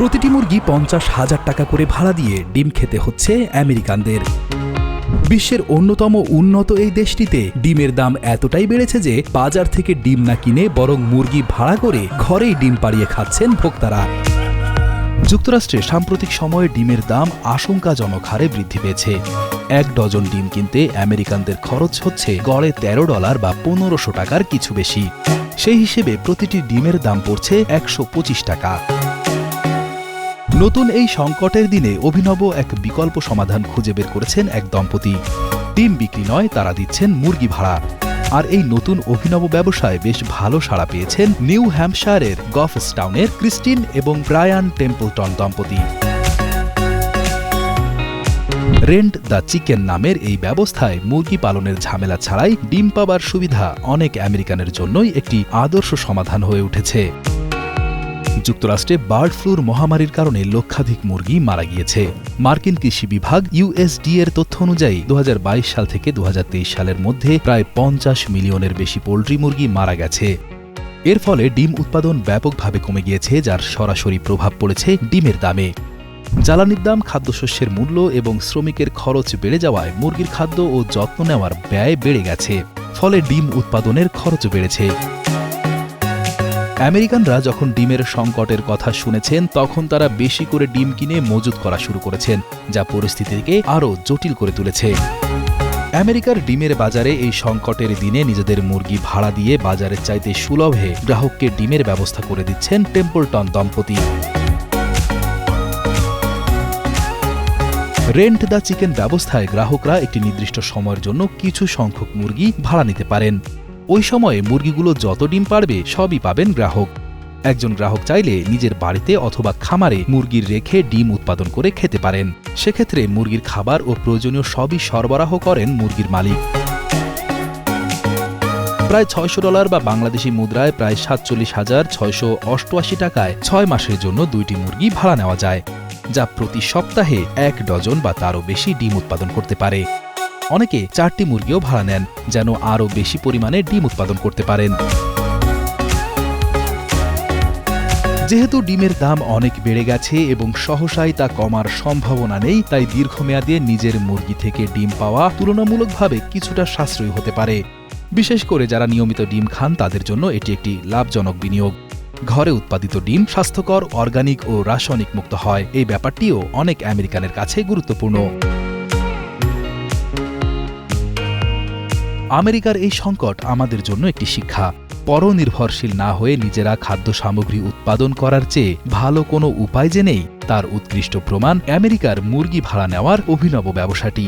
প্রতিটি মুরগি পঞ্চাশ হাজার টাকা করে ভাড়া দিয়ে ডিম খেতে হচ্ছে আমেরিকানদের। বিশ্বের অন্যতম উন্নত এই দেশটিতে ডিমের দাম এতটাই বেড়েছে যে বাজার থেকে ডিম না কিনে বরং মুরগি ভাড়া করে ঘরেই ডিম পাড়িয়ে খাচ্ছেন ভোক্তারা। যুক্তরাষ্ট্রে সাম্প্রতিক সময়ে ডিমের দাম আশঙ্কাজনক হারে বৃদ্ধি পেয়েছে। এক ডজন ডিম কিনতে আমেরিকানদের খরচ হচ্ছে গড়ে তেরো ডলার বা পনেরোশো টাকার কিছু বেশি। সেই হিসেবে প্রতিটি ডিমের দাম পড়ছে একশো পঁচিশ টাকা। নতুন এই সংকটের দিনে অভিনব এক বিকল্প সমাধান খুঁজে বের করেছেন এক দম্পতি। ডিম বিক্রি নয়, তারা দিচ্ছেন মুরগি ভাড়া। আর এই নতুন অভিনব ব্যবসায় বেশ ভালো সাড়া পেয়েছেন নিউ হ্যাম্পশায়ারের গফস্টাউনের ক্রিস্টিন এবং ব্রায়ান টেম্পলটন দম্পতি। রেন্ট দ্য চিকেন নামের এই ব্যবস্থায় মুরগি পালনের ঝামেলা ছাড়াই ডিম পাবার সুবিধা অনেক আমেরিকানের জন্যই একটি আদর্শ সমাধান হয়ে উঠেছে। যুক্তরাষ্ট্রে বার্ড ফ্লুর মহামারীর কারণে লক্ষাধিক মুরগি মারা গিয়েছে। মার্কিন কৃষি বিভাগ ইউএসডি এর তথ্য অনুযায়ী দু হাজার বাইশ সাল থেকে দুহাজার তেইশ সালের মধ্যে প্রায় পঞ্চাশ মিলিয়নের বেশি পোল্ট্রি মুরগি মারা গেছে। এর ফলে ডিম উৎপাদন ব্যাপকভাবে কমে গিয়েছে, যার সরাসরি প্রভাব পড়েছে ডিমের দামে। জ্বালানির দাম, খাদ্যশস্যের মূল্য এবং শ্রমিকের খরচ বেড়ে যাওয়ায় মুরগির খাদ্য ও যত্ন নেওয়ার ব্যয় বেড়ে গেছে। ফলে ডিম উৎপাদনের খরচ বেড়েছে। আমেরিকানরা যখন ডিমের সংকটের কথা শুনেছেন, তখন তারা বেশি করে ডিম কিনে মজুত করা শুরু করেছেন, যা পরিস্থিতিকে আরও জটিল করে তুলেছে। আমেরিকার ডিমের বাজারে এই সংকটের দিনে নিজেদের মুরগি ভাড়া দিয়ে বাজারের চাইতে সুলভে গ্রাহককে ডিমের ব্যবস্থা করে দিচ্ছেন টেম্পলটন দম্পতি। রেন্ট দ্য চিকেন ব্যবস্থায় গ্রাহকরা একটি নির্দিষ্ট সময়ের জন্য কিছু সংখ্যক মুরগি ভাড়া নিতে পারেন। ওই সময়ে মুরগিগুলো যত ডিম পারবে সবই পাবেন গ্রাহক। একজন গ্রাহক চাইলে নিজের বাড়িতে অথবা খামারে মুরগির রেখে ডিম উৎপাদন করে খেতে পারেন। সেক্ষেত্রে মুরগির খাবার ও প্রয়োজনীয় সবই সরবরাহ করেন মুরগির মালিক। প্রায় ছয়শো ডলার বা বাংলাদেশি মুদ্রায় প্রায় সাতচল্লিশ হাজার ছয়শো অষ্টআশি টাকায় ছয় মাসের জন্য দুইটি মুরগি ভাড়া নেওয়া যায়, যা প্রতি সপ্তাহে এক ডজন বা তারও বেশি ডিম উৎপাদন করতে পারে। অনেকে চারটি মুরগিও ভাড়া নেন, যেন আরও বেশি পরিমাণে ডিম উৎপাদন করতে পারেন। যেহেতু ডিমের দাম অনেক বেড়ে গেছে এবং সহসাই তা কমার সম্ভাবনা নেই, তাই দীর্ঘমেয়াদে নিজের মুরগি থেকে ডিম পাওয়া তুলনামূলকভাবে কিছুটা সাশ্রয়ী হতে পারে। বিশেষ করে যারা নিয়মিত ডিম খান, তাদের জন্য এটি একটি লাভজনক বিনিয়োগ। ঘরে উৎপাদিত ডিম স্বাস্থ্যকর, অর্গানিক ও রাসায়নিক মুক্ত হয়। এই ব্যাপারটিও অনেক আমেরিকানের কাছে গুরুত্বপূর্ণ। আমেরিকার এই সংকট আমাদের জন্য একটি শিক্ষা। পরনির্ভরশীল না হয়ে নিজেরা খাদ্য সামগ্রী উৎপাদন করার চেয়ে ভালো কোনো উপায় যে নেই তার উৎকৃষ্ট প্রমাণ আমেরিকার মুরগি ভাড়া নেওয়ার অভিনব ব্যবসাটি।